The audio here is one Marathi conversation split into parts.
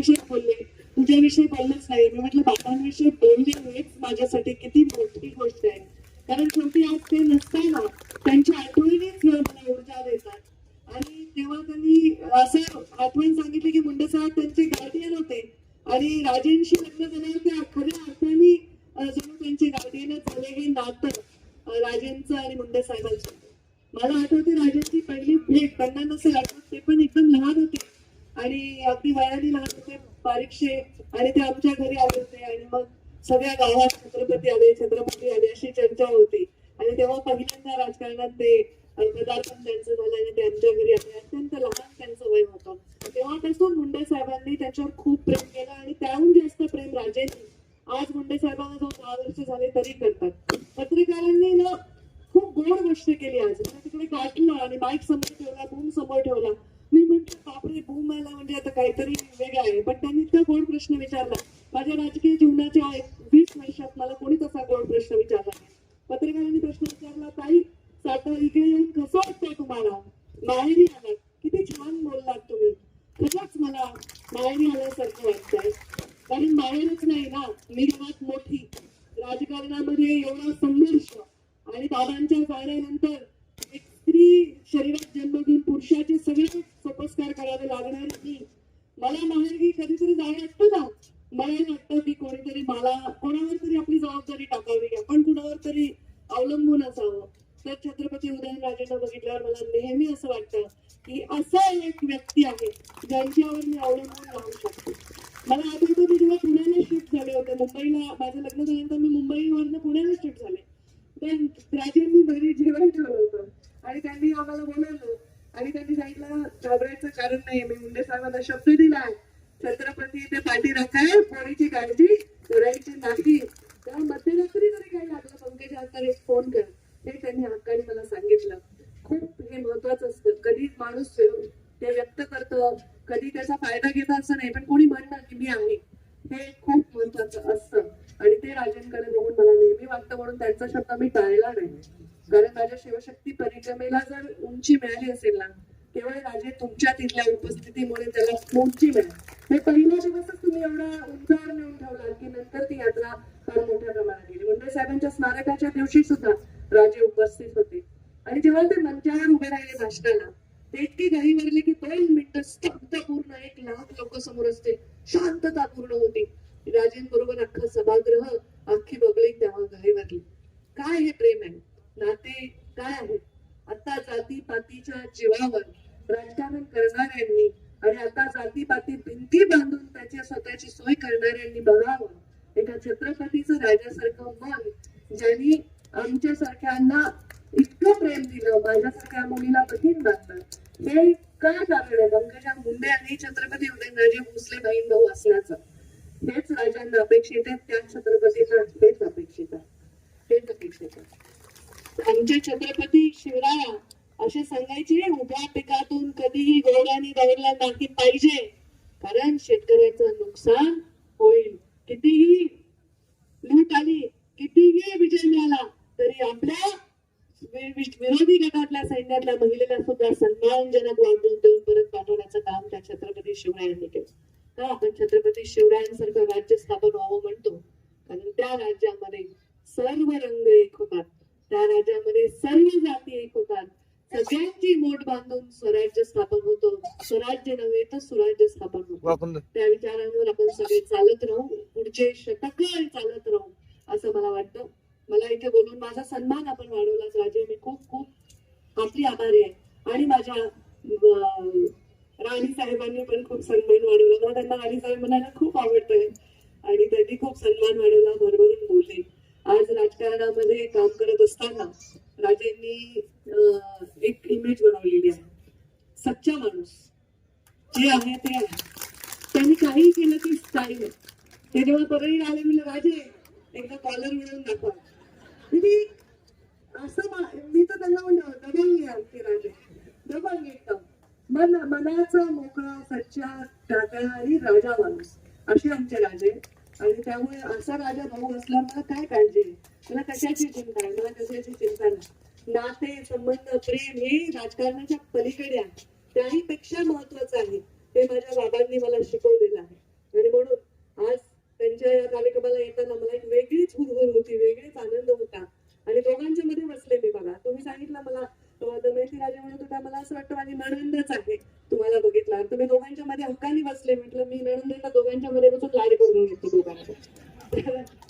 बाबांविषयी बोलले. तुझ्याविषयी बोललंच नाही. मी म्हटलं बाबांविषयी बोलणे हेच माझ्यासाठी किती मोठी गोष्ट आहे. कारण शेवटी आज ते नसताना त्यांच्या आठवणीच मला ऊर्जा देतात. आणि तेव्हा त्यांनी असं आठवण सांगितली की मुंडे साहेब त्यांचे गार्डियन होते. आणि राजेंशी लग्न झाल्यावर त्या खऱ्या अर्थाने जणू त्यांचे गार्डियनच झाले हे नातं राजेंचं आणि मुंडे साहेबांचं मला आठवते राजेंची पहिली भेट त्यांना नसेल आठवत ते पण एकदम लहान होते. आणि अगदी वयाने लहान होते बारीकशे आणि ते आमच्या घरी आले होते. आणि मग सगळ्या गावात छत्रपती आले छत्रपती आले अशी चर्चा होती. आणि तेव्हा पहिल्यांदा राजकारणात ते पदार्पण त्यांचं झालं आणि ते आमच्या घरी आले. अत्यंत लहान त्यांचं वय होतं. तेव्हापासून मुंडे साहेबांनी त्याच्यावर खूप प्रेम केलं आणि त्याहून जास्त प्रेम राजेंनी. आज मुंडे साहेबांना जो दहा वर्ष झाले तरी करतात. पत्रकारांनी ना खूप गोड गोष्ट केली आज. तिकडे काढलं आणि बाईक समोर ठेवला बूम समोर ठेवला. म्हंटल बापरे बूम आला म्हणजे आता काहीतरी वेगळं आहे. पण त्यांनी इतका गोड प्रश्न विचारला. माझ्या राजकीय जीवनाच्या वीस वर्षात मला कोणी तसा गोड प्रश्न विचारला पत्रकारांनी प्रश्न विचारला ताई साता इकडे येऊन कसं वाटतंय तुम्हाला? माहेरी आलात. किती छान बोललात तुम्ही. खरंच मला माहेरी आल्यासारखं वाटतंय. कारण माहेरच नाही ना मी मोठी. राजकारणामध्ये एवढा संघर्ष आणि बाबांच्या जाण्यानंतर एक स्त्री शरीरात पुरुषाचे सगळे सोपस्कार करावे लागणार नाही. मला माहेरगी कधीतरी जावं वाटतं ना मला वाटतं की कोणीतरी मला कोणावर तरी आपली जबाबदारी टाकावी आपण कुणावर तरी अवलंबून असावं. तर छत्रपती उदयनराजेंना बघितल्यावर मला नेहमी असं वाटतं की असा एक व्यक्ती आहे ज्यांच्यावर मी अवलंबून राहू शकते. मला आठवतो मी जेव्हा पुण्याला शिफ्ट झाले होते मुंबईला माझं लग्न झाल्यानंतर मी मुंबईवरनं पुण्याला शिफ्ट झाले. पण राजेंनी घरी जेवण ठेवलं होतं आणि त्यांनी आम्हाला बोलावलं आणि घाबरायचं कारण नाही मी मुंडे साहेबांना शब्द दिलाय. छत्रपती ते पाठी राखाय पोरीची काळजी करायची नाही. तेव्हा मध्यरात्री जरी काही लागलं पंकज हातात एक फोन कर. हे त्यांनी हक्काने मला सांगितलं. खूप हे महत्वाचं असतं. कधी माणूस ते व्यक्त करतं कधी त्याचा फायदा घेतं असं नाही पण कोणी म्हणणार की मी आहे. हे खूप महत्वाचं असतं. आणि ते राजांकडे बघून मला नेहमी वाटतं म्हणून त्यांचा शब्द मी टाळला नाही. कारण माझ्या शिवशक्ती परिक्रमेला जर उंची मिळाली असेल ना केवळ राजे तुमच्या तिथल्या उपस्थितीमुळे त्याला उंची मिळाली. हे पहिल्या दिवसच तुम्ही एवढा उंचावर नेऊन ठेवला की नंतर ती यात्रा फार मोठ्या प्रमाणात गेली. मुंडे साहेबांच्या स्मारकाच्या दिवशी सुद्धा राजे उपस्थित होते. आणि जेव्हा ते मंचावर उभे राहिले भाषणाला ते इतके घाई भरले की दोन मिनिटं स्तब्ध पूर्ण एक लाख लोक समोर असते. शांतता पूर्ण होती. राजेंबरोबर अख्खा सभागृह अख्खी बगळी तेव्हा घाई मारली. काय हे प्रेम आहे? नाते काय आहे? आता जाती पातीच्या जीवावर राजकारण करणाऱ्यांनी आणि आता जातीपाती भिंती बांधून त्याच्या स्वतःची सोय करणाऱ्यांनी बघावं. एका छत्रपतीचं राजासारखं मन ज्यांनी आमच्या सारख्यांना इतकं प्रेम दिलं माझ्यासारख्या मुलीला कठीण बांधलं हे का कारण आहे पंकजा मुंडे आणि छत्रपती उदयनराजे भोसले बहीण भाऊ असण्याचं हेच राजांना अपेक्षित आहे त्या छत्रपतींना हेच अपेक्षित आहे. हेच अपेक्षित आहे. आमचे छत्रपती शिवराया असे सांगायचे उभ्या पिकातून कधीही गोड्याने दौडला नाही पाहिजे. कारण शेतकऱ्याचं नुकसान होईल. कितीही लूट आली कितीही विजय मिळाला तरी आपल्या विरोधी गटातल्या सैन्यातल्या महिलेला सुद्धा सन्मानजनक वागणूक देऊन परत पाठवण्याचं काम त्या छत्रपती शिवरायांनी केलं. का आपण छत्रपती शिवरायांसारखं राज्य स्थापन व्हावं म्हणतो. कारण त्या राज्यामध्ये सर्व रंग एक होतात. त्या राज्यामध्ये सर्व सगळ्यांची मोठ बांधून स्वराज्य स्थापन होतं. स्वराज्य नव्हे तर सुराज्य स्थापन होतं. त्या विचारांवर आपण सगळे चालत राहू. पुढचे शतक चालत राहू असं मला वाटतं. मला इथे बोलून माझा सन्मान आपण वाढवलाच राजे. मी खूप खूप आपली आभारी आहे. आणि माझ्या राणी साहेबांनी पण खूप सन्मान वाढवला. मला त्यांना राणी साहेब म्हणायला खूप आवडतंय. आणि त्यांनी खूप सन्मान वाढवला भरभरून बोलले. आज राजकारणामध्ये काम करत असताना राजेंनी एक इमेज बनवलेली आहे. सच्चा माणूस. जे आहे ते आहे. त्यांनी काही केलं की स्टाईल आहे. ते जेव्हा परळी आले मी राजे एकदा कॉलर मिळवून दाखवा. मी असं मी तर त्यांना म्हणलं दबांगी आमचे राजे दबांगी एकदम. मन मनाचा मोकळा सच्चा टाकणारी राजा माणूस. असे आमचे राजे. आणि त्यामुळे असा राजा भाऊ असला मला काय काळजी मला कशाची चिंता आहे? मला कशाची चिंता नाही? नाते संबंध प्रेम हे राजकारणाच्या पलीकडे आहे. त्याही पेक्षा महत्वाचं आहे. ते माझ्या बाबांनी मला शिकवलेलं आहे. आणि म्हणून आज त्यांच्या या कार्यक्रमाला येताना मला एक वेगळीच हुरहुर होती वेगळीच आनंद होता. आणि दोघांच्या मध्ये बसले मी बघा. तुम्ही सांगितलं मला दमयंती राजे म्हणत होता मला असं वाटतं माझी नणंदच आहे. तुम्हाला बघितला. तुम्ही दोघांच्या मध्ये हक्काने बसले. म्हटलं मी नणंदेला दोघांच्या मध्ये बसून लाड करून घेतो दोघांच्या.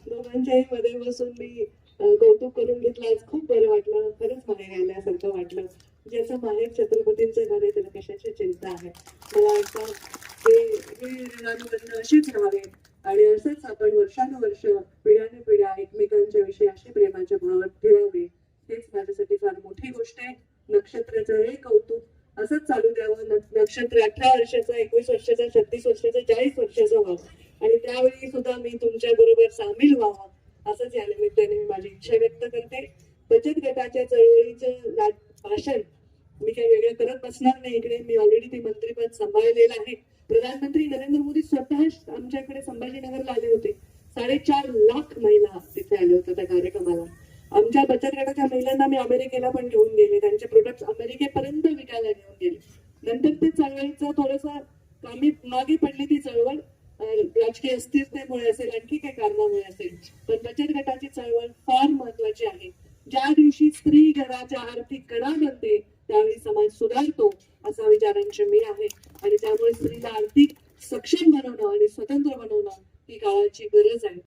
दोघांच्याही मध्ये बसून मी कौतुक करून घेतलं. आज खूप बरं वाटलं. खरंच माहेर आल्यासारखं वाटलं. ज्याचं माहेर छत्रपतींचं घर आहे त्याला कशाची चिंता आहे? मला वाटतं ते अशीच राहावे आणि असंच आपण वर्षानुवर्ष पिढ्याने पिढ्या एकमेकांच्या विषयी अशी प्रेमाचे भाव ठेवावे हेच माझ्यासाठी फार मोठी गोष्ट आहे नक्षत्राचं हे कौतुक असंच चालू द्यावं न- नक्षत्र अठरा वर्षाचा वर्षाचा छत्तीस वर्षाचा चाळीस वर्षाचा व्हावं. आणि त्यावेळी सुद्धा मी तुमच्या बरोबर सामील व्हावं असंच या निमित्ताने मी माझी इच्छा व्यक्त करते. बचत गटाच्या चळवळीचं भाषण मी काही वेगळं करत बसणार नाही इकडे. मी ऑलरेडी ते मंत्रीपद सांभाळलेलं आहे. प्रधानमंत्री नरेंद्र मोदी स्वतः आमच्याकडे संभाजीनगरला आले होते. साडेचार लाख महिला तिथे आल्या होत्या त्या कार्यक्रमाला. आमच्या बचत गटाच्या महिलांना मी अमेरिकेला पण घेऊन गेले. त्यांचे प्रोडक्ट अमेरिकेपर्यंत विकायला घेऊन गेले. नंतर ते चळवळीचं थोडंसं कमी मागे पडली ती चळवळ राजकीय अस्थिरतेमुळे असेल आणखी काही कारणामुळे असेल पण बचत गटाची चळवळ फार महत्वाची आहे. ज्या दिवशी स्त्री घराच्या आर्थिक कडा बनते त्यावेळी समाज सुधारतो असा विचारांची मी आहे. आणि त्यामुळे स्त्रीला आर्थिक सक्षम बनवणं आणि स्वतंत्र बनवणं ही काळाची गरज आहे.